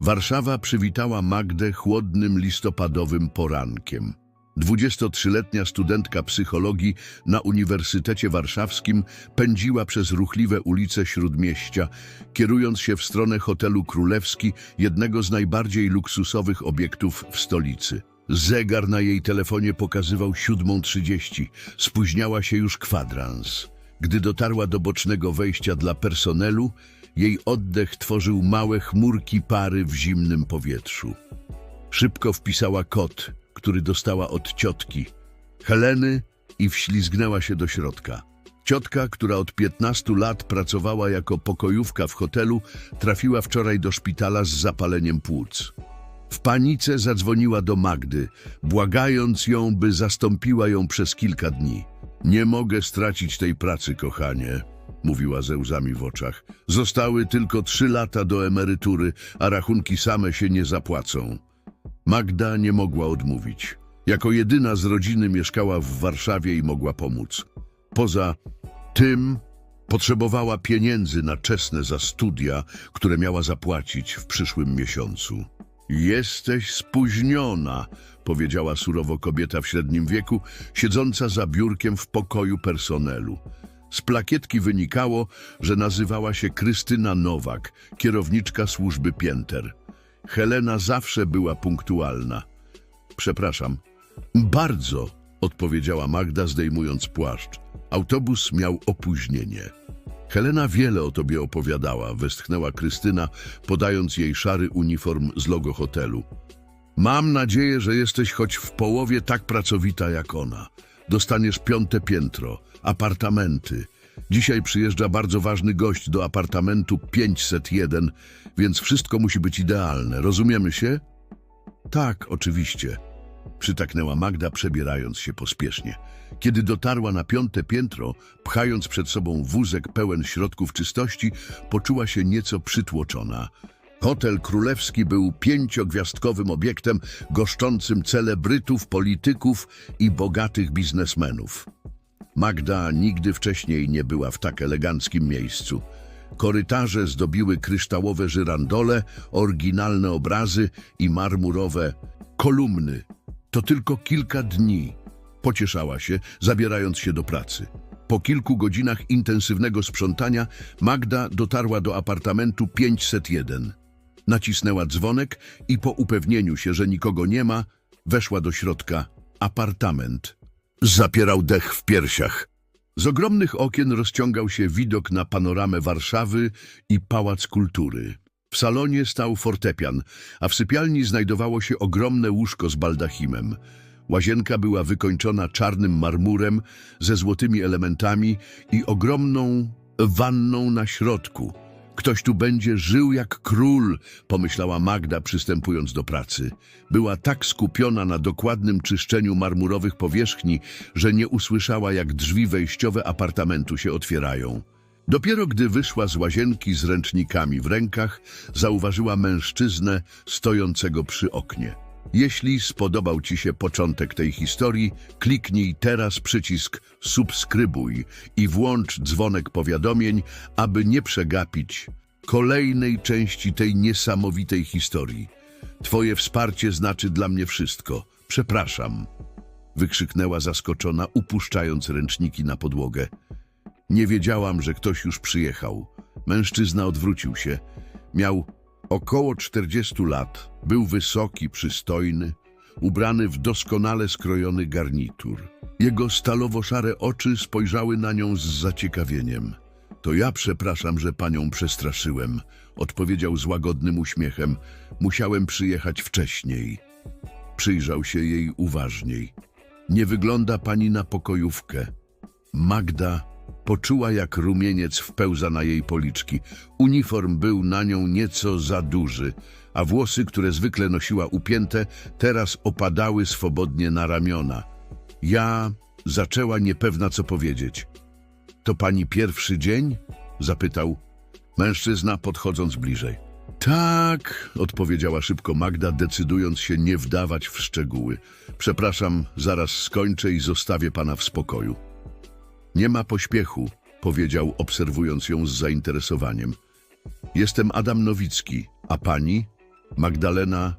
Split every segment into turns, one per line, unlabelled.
Warszawa przywitała Magdę chłodnym listopadowym porankiem. 23-letnia studentka psychologii na Uniwersytecie Warszawskim pędziła przez ruchliwe ulice Śródmieścia, kierując się w stronę hotelu Królewski, jednego z najbardziej luksusowych obiektów w stolicy. Zegar na jej telefonie pokazywał 7.30. Spóźniała się już kwadrans. Gdy dotarła do bocznego wejścia dla personelu, jej oddech tworzył małe chmurki pary w zimnym powietrzu. Szybko wpisała kod, który dostała od ciotki, Heleny, i wślizgnęła się do środka. Ciotka, która od 15 lat pracowała jako pokojówka w hotelu, trafiła wczoraj do szpitala z zapaleniem płuc. W panice zadzwoniła do Magdy, błagając ją, by zastąpiła ją przez kilka dni. Nie mogę stracić tej pracy, kochanie, mówiła ze łzami w oczach. Zostały tylko trzy lata do emerytury, a rachunki same się nie zapłacą. Magda nie mogła odmówić. Jako jedyna z rodziny mieszkała w Warszawie i mogła pomóc. Poza tym potrzebowała pieniędzy na czesne za studia, które miała zapłacić w przyszłym miesiącu. Jesteś spóźniona, powiedziała surowo kobieta w średnim wieku, siedząca za biurkiem w pokoju personelu. Z plakietki wynikało, że nazywała się Krystyna Nowak, kierowniczka służby pięter. Helena zawsze była punktualna. Przepraszam. Bardzo, odpowiedziała Magda, zdejmując płaszcz. Autobus miał opóźnienie. Helena wiele o tobie opowiadała, westchnęła Krystyna, podając jej szary uniform z logo hotelu. Mam nadzieję, że jesteś choć w połowie tak pracowita jak ona. Dostaniesz piąte piętro, apartamenty. Dzisiaj przyjeżdża bardzo ważny gość do apartamentu 501, więc wszystko musi być idealne. Rozumiemy się? Tak, oczywiście. Przytaknęła Magda, przebierając się pospiesznie. Kiedy dotarła na piąte piętro, pchając przed sobą wózek pełen środków czystości, poczuła się nieco przytłoczona. Hotel Królewski był pięciogwiazdkowym obiektem goszczącym celebrytów, polityków i bogatych biznesmenów. Magda nigdy wcześniej nie była w tak eleganckim miejscu. Korytarze zdobiły kryształowe żyrandole, oryginalne obrazy i marmurowe kolumny. To tylko kilka dni. Pocieszała się, zabierając się do pracy. Po kilku godzinach intensywnego sprzątania Magda dotarła do apartamentu 501. Nacisnęła dzwonek i po upewnieniu się, że nikogo nie ma, weszła do środka. Apartament. Zapierał dech w piersiach. Z ogromnych okien rozciągał się widok na panoramę Warszawy i Pałac Kultury. W salonie stał fortepian, a w sypialni znajdowało się ogromne łóżko z baldachimem. Łazienka była wykończona czarnym marmurem ze złotymi elementami i ogromną wanną na środku. Ktoś tu będzie żył jak król, pomyślała Magda, przystępując do pracy. Była tak skupiona na dokładnym czyszczeniu marmurowych powierzchni, że nie usłyszała, jak drzwi wejściowe apartamentu się otwierają. Dopiero gdy wyszła z łazienki z ręcznikami w rękach, zauważyła mężczyznę stojącego przy oknie. Jeśli spodobał Ci się początek tej historii, kliknij teraz przycisk subskrybuj i włącz dzwonek powiadomień, aby nie przegapić kolejnej części tej niesamowitej historii. Twoje wsparcie znaczy dla mnie wszystko. Przepraszam, wykrzyknęła zaskoczona, upuszczając ręczniki na podłogę. Nie wiedziałam, że ktoś już przyjechał. Mężczyzna odwrócił się. Miał około 40 lat. Był wysoki, przystojny, ubrany w doskonale skrojony garnitur. Jego stalowo-szare oczy spojrzały na nią z zaciekawieniem. To ja przepraszam, że panią przestraszyłem, odpowiedział z łagodnym uśmiechem. Musiałem przyjechać wcześniej. Przyjrzał się jej uważniej. Nie wygląda pani na pokojówkę. Magda poczuła, jak rumieniec wpełza na jej policzki. Uniform był na nią nieco za duży, a włosy, które zwykle nosiła upięte, teraz opadały swobodnie na ramiona. Ja zaczęła niepewna, co powiedzieć. To pani pierwszy dzień? zapytał mężczyzna, podchodząc bliżej. Tak, odpowiedziała szybko Magda, decydując się nie wdawać w szczegóły. Przepraszam, zaraz skończę i zostawię pana w spokoju. Nie ma pośpiechu, powiedział, obserwując ją z zainteresowaniem. Jestem Adam Nowicki, a pani? Magdalena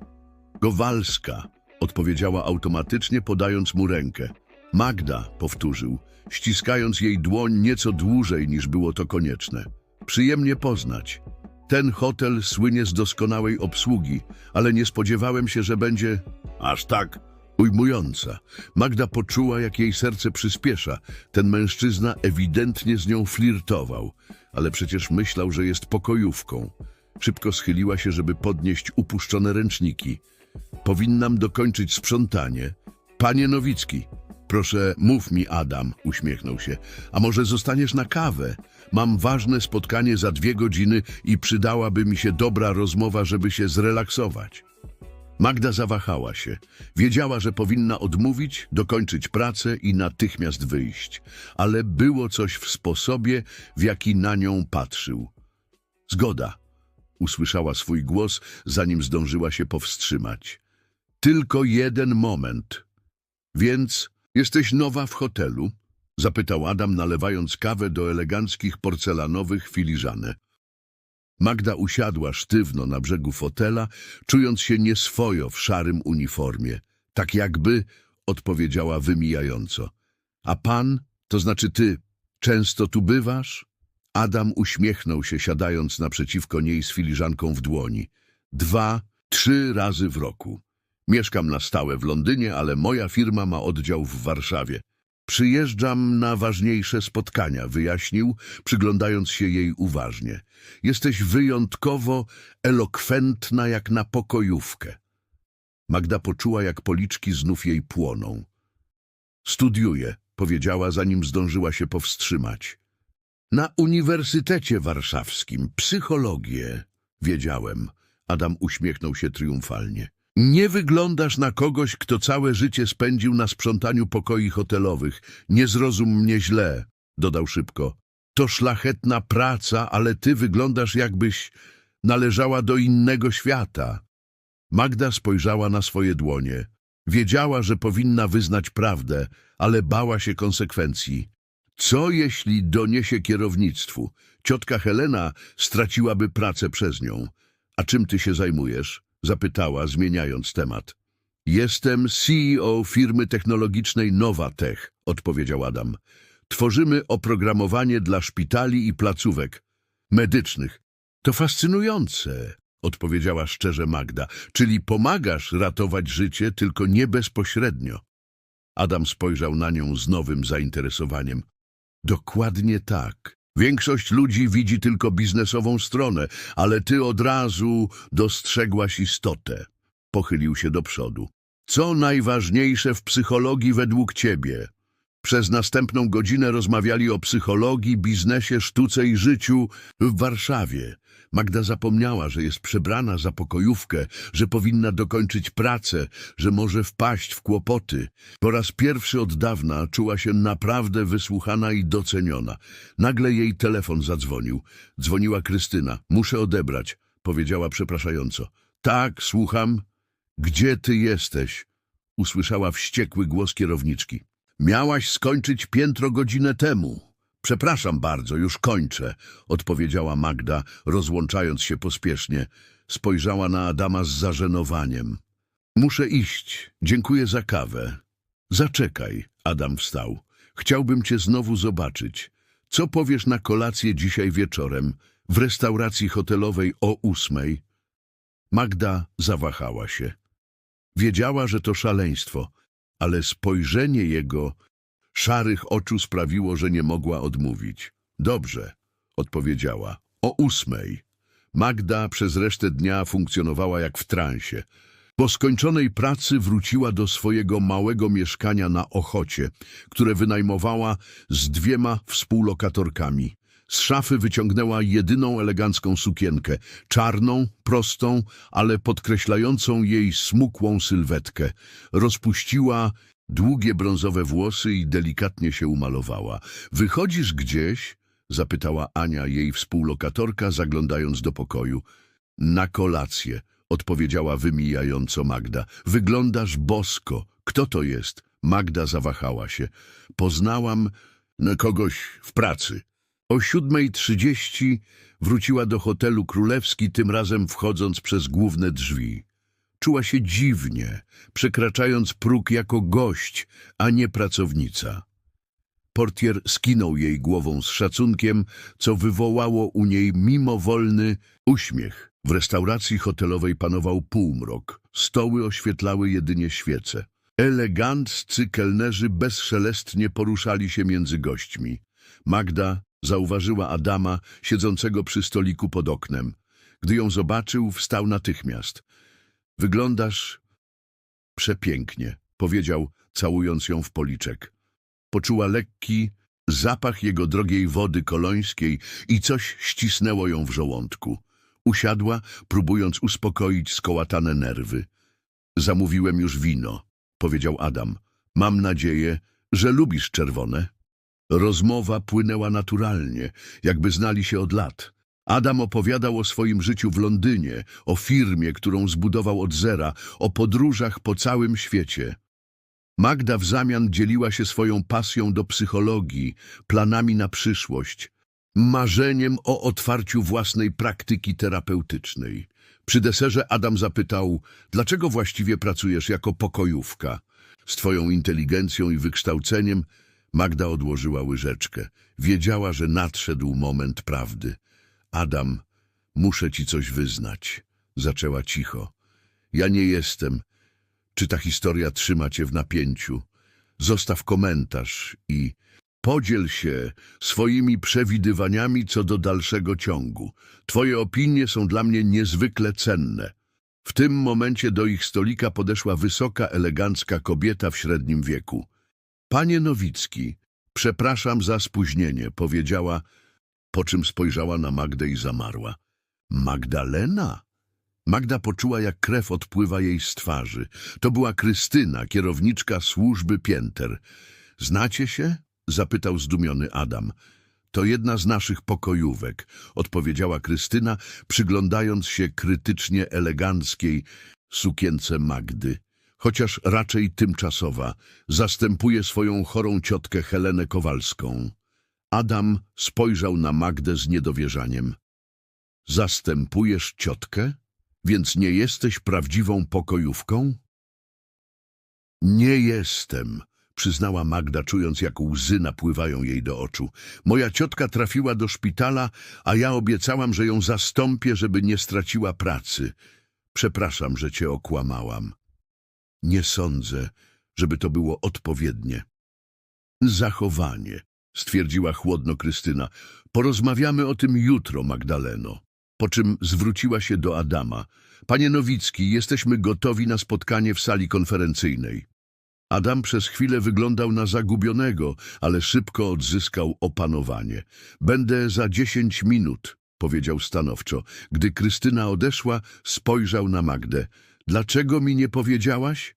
Gowalska, odpowiedziała automatycznie, podając mu rękę. Magda, powtórzył, ściskając jej dłoń nieco dłużej niż było to konieczne. Przyjemnie poznać. Ten hotel słynie z doskonałej obsługi, ale nie spodziewałem się, że będzie aż tak ujmująca. Magda poczuła, jak jej serce przyspiesza. Ten mężczyzna ewidentnie z nią flirtował, ale przecież myślał, że jest pokojówką. Szybko schyliła się, żeby podnieść upuszczone ręczniki. Powinnam dokończyć sprzątanie. Panie Nowicki, proszę, mów mi, Adam, uśmiechnął się. A może zostaniesz na kawę? Mam ważne spotkanie za dwie godziny i przydałaby mi się dobra rozmowa, żeby się zrelaksować. Magda zawahała się. Wiedziała, że powinna odmówić, dokończyć pracę i natychmiast wyjść. Ale było coś w sposobie, w jaki na nią patrzył. Zgoda. Usłyszała swój głos, zanim zdążyła się powstrzymać. Tylko jeden moment. Więc jesteś nowa w hotelu? Zapytał Adam, nalewając kawę do eleganckich porcelanowych filiżanek. Magda usiadła sztywno na brzegu fotela, czując się nieswojo w szarym uniformie. Tak jakby, odpowiedziała wymijająco. A pan, to znaczy ty, często tu bywasz? Adam uśmiechnął się, siadając naprzeciwko niej z filiżanką w dłoni. Dwa, trzy razy w roku. Mieszkam na stałe w Londynie, ale moja firma ma oddział w Warszawie. Przyjeżdżam na ważniejsze spotkania, wyjaśnił, przyglądając się jej uważnie. Jesteś wyjątkowo elokwentna jak na pokojówkę. Magda poczuła, jak policzki znów jej płoną. Studiuję, powiedziała, zanim zdążyła się powstrzymać. Na Uniwersytecie Warszawskim, psychologię, wiedziałem. Adam uśmiechnął się triumfalnie. Nie wyglądasz na kogoś, kto całe życie spędził na sprzątaniu pokoi hotelowych. Nie zrozum mnie źle, dodał szybko. To szlachetna praca, ale ty wyglądasz jakbyś należała do innego świata. Magda spojrzała na swoje dłonie. Wiedziała, że powinna wyznać prawdę, ale bała się konsekwencji. Co jeśli doniesie kierownictwu? Ciotka Helena straciłaby pracę przez nią. A czym ty się zajmujesz? Zapytała, zmieniając temat. Jestem CEO firmy technologicznej Novatech, odpowiedział Adam. Tworzymy oprogramowanie dla szpitali i placówek medycznych. To fascynujące, odpowiedziała szczerze Magda. Czyli pomagasz ratować życie, tylko nie bezpośrednio. Adam spojrzał na nią z nowym zainteresowaniem. Dokładnie tak. Większość ludzi widzi tylko biznesową stronę, ale ty od razu dostrzegłaś istotę. Pochylił się do przodu. Co najważniejsze w psychologii według ciebie? Przez następną godzinę rozmawiali o psychologii, biznesie, sztuce i życiu w Warszawie. Magda zapomniała, że jest przebrana za pokojówkę, że powinna dokończyć pracę, że może wpaść w kłopoty. Po raz pierwszy od dawna czuła się naprawdę wysłuchana i doceniona. Nagle jej telefon zadzwonił. Dzwoniła Krystyna. Muszę odebrać, powiedziała przepraszająco. Tak, słucham. Gdzie ty jesteś? Usłyszała wściekły głos kierowniczki. Miałaś skończyć piętro godzinę temu. Przepraszam bardzo, już kończę, odpowiedziała Magda, rozłączając się pospiesznie. Spojrzała na Adama z zażenowaniem. Muszę iść. Dziękuję za kawę. Zaczekaj, Adam wstał. Chciałbym cię znowu zobaczyć. Co powiesz na kolację dzisiaj wieczorem w restauracji hotelowej o ósmej? Magda zawahała się. Wiedziała, że to szaleństwo, ale spojrzenie jego szarych oczu sprawiło, że nie mogła odmówić. Dobrze, odpowiedziała. O ósmej. Magda przez resztę dnia funkcjonowała jak w transie. Po skończonej pracy wróciła do swojego małego mieszkania na Ochocie, które wynajmowała z dwiema współlokatorkami. Z szafy wyciągnęła jedyną elegancką sukienkę, czarną, prostą, ale podkreślającą jej smukłą sylwetkę. Rozpuściła długie brązowe włosy i delikatnie się umalowała. Wychodzisz gdzieś? zapytała Ania, jej współlokatorka, zaglądając do pokoju. Na kolację, odpowiedziała wymijająco Magda. Wyglądasz bosko. Kto to jest? Magda zawahała się. Poznałam no, kogoś w pracy. O 7.30 wróciła do hotelu Królewski, tym razem wchodząc przez główne drzwi. Czuła się dziwnie, przekraczając próg jako gość, a nie pracownica. Portier skinął jej głową z szacunkiem, co wywołało u niej mimowolny uśmiech. W restauracji hotelowej panował półmrok. Stoły oświetlały jedynie świece. Eleganccy kelnerzy bezszelestnie poruszali się między gośćmi. Magda zauważyła Adama siedzącego przy stoliku pod oknem. Gdy ją zobaczył, wstał natychmiast. Wyglądasz przepięknie, powiedział, całując ją w policzek. Poczuła lekki zapach jego drogiej wody kolońskiej i coś ścisnęło ją w żołądku. Usiadła, próbując uspokoić skołatane nerwy. Zamówiłem już wino, powiedział Adam. Mam nadzieję, że lubisz czerwone. Rozmowa płynęła naturalnie, jakby znali się od lat. Adam opowiadał o swoim życiu w Londynie, o firmie, którą zbudował od zera, o podróżach po całym świecie. Magda w zamian dzieliła się swoją pasją do psychologii, planami na przyszłość, marzeniem o otwarciu własnej praktyki terapeutycznej. Przy deserze Adam zapytał, dlaczego właściwie pracujesz jako pokojówka? Z twoją inteligencją i wykształceniem Magda odłożyła łyżeczkę. Wiedziała, że nadszedł moment prawdy. Adam, muszę ci coś wyznać. Zaczęła cicho. Ja nie jestem. Czy ta historia trzyma cię w napięciu? Zostaw komentarz i podziel się swoimi przewidywaniami co do dalszego ciągu. Twoje opinie są dla mnie niezwykle cenne. W tym momencie do ich stolika podeszła wysoka, elegancka kobieta w średnim wieku. Panie Nowicki, przepraszam za spóźnienie, powiedziała, po czym spojrzała na Magdę i zamarła. Magdalena? Magda poczuła, jak krew odpływa jej z twarzy. To była Krystyna, kierowniczka służby pięter. Znacie się? zapytał zdumiony Adam. To jedna z naszych pokojówek, odpowiedziała Krystyna, przyglądając się krytycznie eleganckiej sukience Magdy. Chociaż raczej tymczasowa, zastępuje swoją chorą ciotkę Helenę Kowalską. Adam spojrzał na Magdę z niedowierzaniem. Zastępujesz ciotkę? Więc nie jesteś prawdziwą pokojówką? Nie jestem, przyznała Magda, czując jak łzy napływają jej do oczu. Moja ciotka trafiła do szpitala, a ja obiecałam, że ją zastąpię, żeby nie straciła pracy. Przepraszam, że cię okłamałam. Nie sądzę, żeby to było odpowiednie. Zachowanie, stwierdziła chłodno Krystyna. Porozmawiamy o tym jutro, Magdaleno. Po czym zwróciła się do Adama. Panie Nowicki, jesteśmy gotowi na spotkanie w sali konferencyjnej. Adam przez chwilę wyglądał na zagubionego, ale szybko odzyskał opanowanie. Będę za dziesięć minut, powiedział stanowczo. Gdy Krystyna odeszła, spojrzał na Magdę. Dlaczego mi nie powiedziałaś?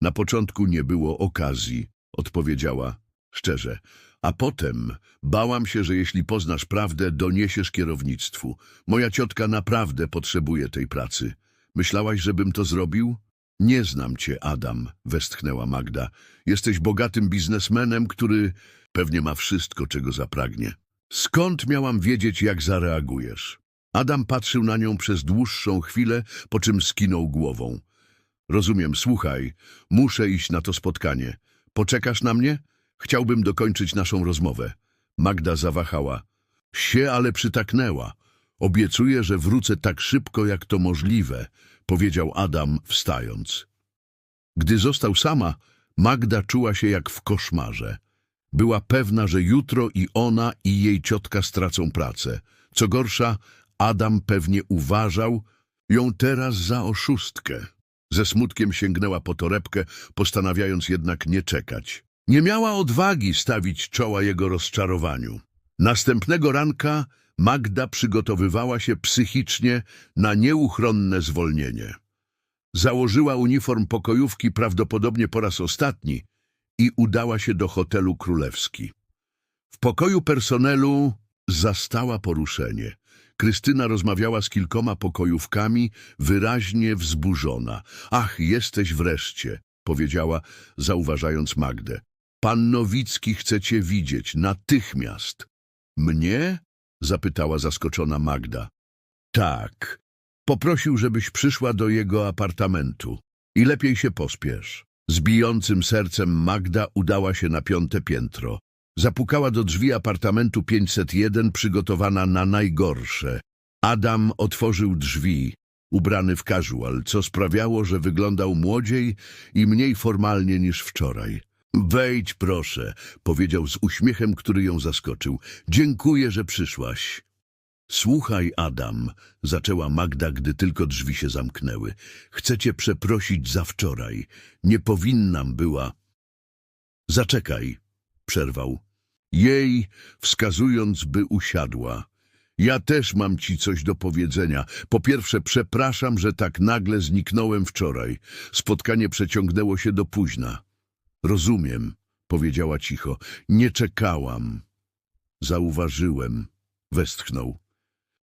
Na początku nie było okazji, odpowiedziała szczerze. A potem bałam się, że jeśli poznasz prawdę, doniesiesz kierownictwu. Moja ciotka naprawdę potrzebuje tej pracy. Myślałaś, żebym to zrobił? Nie znam cię, Adam, westchnęła Magda. Jesteś bogatym biznesmenem, który pewnie ma wszystko, czego zapragnie. Skąd miałam wiedzieć, jak zareagujesz? Adam patrzył na nią przez dłuższą chwilę, po czym skinął głową. Rozumiem, słuchaj, muszę iść na to spotkanie. Poczekasz na mnie? Chciałbym dokończyć naszą rozmowę. Magda zawahała. Sie, ale przytaknęła. Obiecuję, że wrócę tak szybko, jak to możliwe, powiedział Adam, wstając. Gdy został sama, Magda czuła się jak w koszmarze. Była pewna, że jutro i ona, i jej ciotka stracą pracę. Co gorsza, Adam pewnie uważał ją teraz za oszustkę. Ze smutkiem sięgnęła po torebkę, postanawiając jednak nie czekać. Nie miała odwagi stawić czoła jego rozczarowaniu. Następnego ranka Magda przygotowywała się psychicznie na nieuchronne zwolnienie. Założyła uniform pokojówki prawdopodobnie po raz ostatni i udała się do hotelu Królewski. W pokoju personelu zastała poruszenie. Krystyna rozmawiała z kilkoma pokojówkami, wyraźnie wzburzona. Ach, jesteś wreszcie, powiedziała, zauważając Magdę. Pan Nowicki chce cię widzieć, natychmiast. Mnie? zapytała zaskoczona Magda. Tak. Poprosił, żebyś przyszła do jego apartamentu. I lepiej się pospiesz. Z bijącym sercem Magda udała się na piąte piętro. Zapukała do drzwi apartamentu 501, przygotowana na najgorsze. Adam otworzył drzwi, ubrany w casual, co sprawiało, że wyglądał młodziej i mniej formalnie niż wczoraj. Wejdź proszę, powiedział z uśmiechem, który ją zaskoczył. Dziękuję, że przyszłaś. Słuchaj, Adam, zaczęła Magda, gdy tylko drzwi się zamknęły. Chcę cię przeprosić za wczoraj. Nie powinnam była. Zaczekaj, przerwał. Jej, wskazując, by usiadła. Ja też mam ci coś do powiedzenia. Po pierwsze, przepraszam, że tak nagle zniknąłem wczoraj. Spotkanie przeciągnęło się do późna. Rozumiem, powiedziała cicho. Nie czekałam. Zauważyłem, westchnął.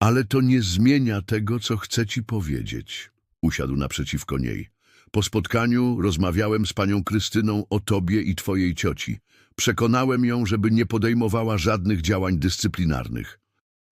Ale to nie zmienia tego, co chcę ci powiedzieć. Usiadł naprzeciwko niej. Po spotkaniu rozmawiałem z panią Krystyną o tobie i twojej cioci. Przekonałem ją, żeby nie podejmowała żadnych działań dyscyplinarnych.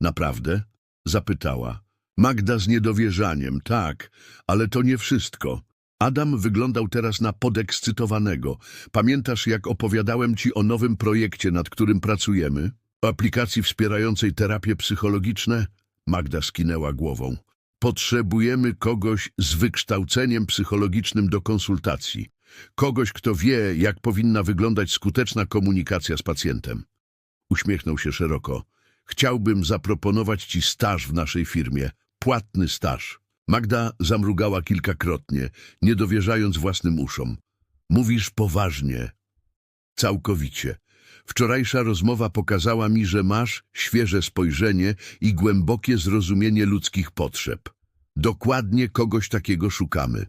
Naprawdę? Zapytała. Magda z niedowierzaniem, tak, ale to nie wszystko. Adam wyglądał teraz na podekscytowanego. Pamiętasz, jak opowiadałem ci o nowym projekcie, nad którym pracujemy? O aplikacji wspierającej terapie psychologiczne? Magda skinęła głową. Potrzebujemy kogoś z wykształceniem psychologicznym do konsultacji. Kogoś, kto wie, jak powinna wyglądać skuteczna komunikacja z pacjentem. Uśmiechnął się szeroko. Chciałbym zaproponować ci staż w naszej firmie. Płatny staż. Magda zamrugała kilkakrotnie, nie dowierzając własnym uszom. Mówisz poważnie. Całkowicie. Wczorajsza rozmowa pokazała mi, że masz świeże spojrzenie i głębokie zrozumienie ludzkich potrzeb. Dokładnie kogoś takiego szukamy.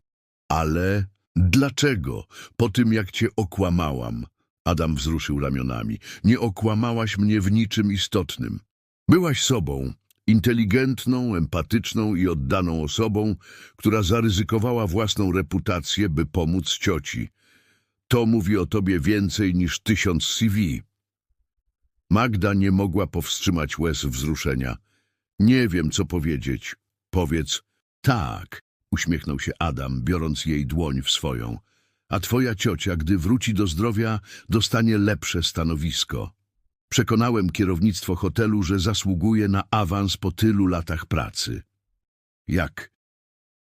Ale dlaczego? Po tym, jak cię okłamałam. Adam wzruszył ramionami. Nie okłamałaś mnie w niczym istotnym. Byłaś sobą, inteligentną, empatyczną i oddaną osobą, która zaryzykowała własną reputację, by pomóc cioci. To mówi o tobie więcej niż tysiąc CV. Magda nie mogła powstrzymać łez wzruszenia. Nie wiem, co powiedzieć. Powiedz tak, uśmiechnął się Adam, biorąc jej dłoń w swoją. A twoja ciocia, gdy wróci do zdrowia, dostanie lepsze stanowisko. Przekonałem kierownictwo hotelu, że zasługuje na awans po tylu latach pracy. Jak?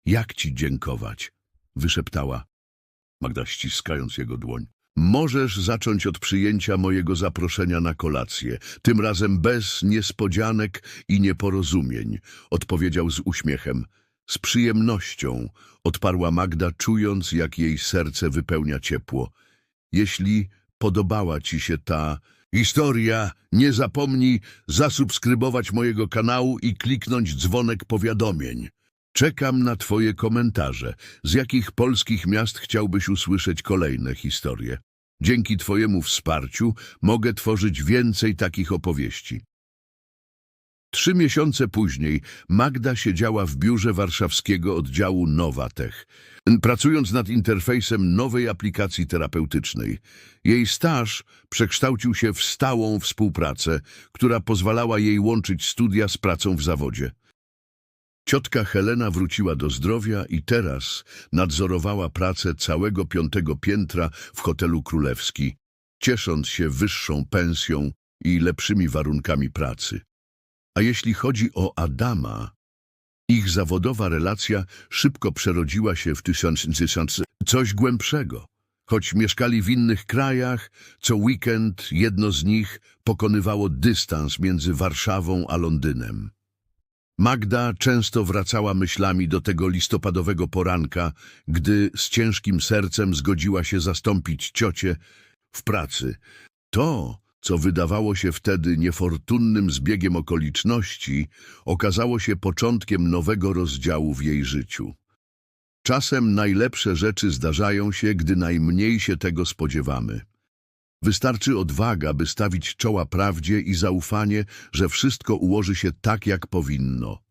Jak ci dziękować? Wyszeptała. Magda ściskając jego dłoń. Możesz zacząć od przyjęcia mojego zaproszenia na kolację, tym razem bez niespodzianek i nieporozumień, odpowiedział z uśmiechem. Z przyjemnością, odparła Magda, czując, jak jej serce wypełnia ciepło. Jeśli podobała ci się ta historia, nie zapomnij zasubskrybować mojego kanału i kliknąć dzwonek powiadomień. Czekam na twoje komentarze. Z jakich polskich miast chciałbyś usłyszeć kolejne historie? Dzięki twojemu wsparciu mogę tworzyć więcej takich opowieści. Trzy miesiące później Magda siedziała w biurze warszawskiego oddziału Nowatech, pracując nad interfejsem nowej aplikacji terapeutycznej. Jej staż przekształcił się w stałą współpracę, która pozwalała jej łączyć studia z pracą w zawodzie. Ciotka Helena wróciła do zdrowia i teraz nadzorowała pracę całego piątego piętra w hotelu Królewski, ciesząc się wyższą pensją i lepszymi warunkami pracy. A jeśli chodzi o Adama, ich zawodowa relacja szybko przerodziła się w tysiąc, tysiąc coś głębszego. Choć mieszkali w innych krajach, co weekend jedno z nich pokonywało dystans między Warszawą a Londynem. Magda często wracała myślami do tego listopadowego poranka, gdy z ciężkim sercem zgodziła się zastąpić ciocię w pracy. To, co wydawało się wtedy niefortunnym zbiegiem okoliczności, okazało się początkiem nowego rozdziału w jej życiu. Czasem najlepsze rzeczy zdarzają się, gdy najmniej się tego spodziewamy. Wystarczy odwaga, by stawić czoła prawdzie i zaufanie, że wszystko ułoży się tak, jak powinno.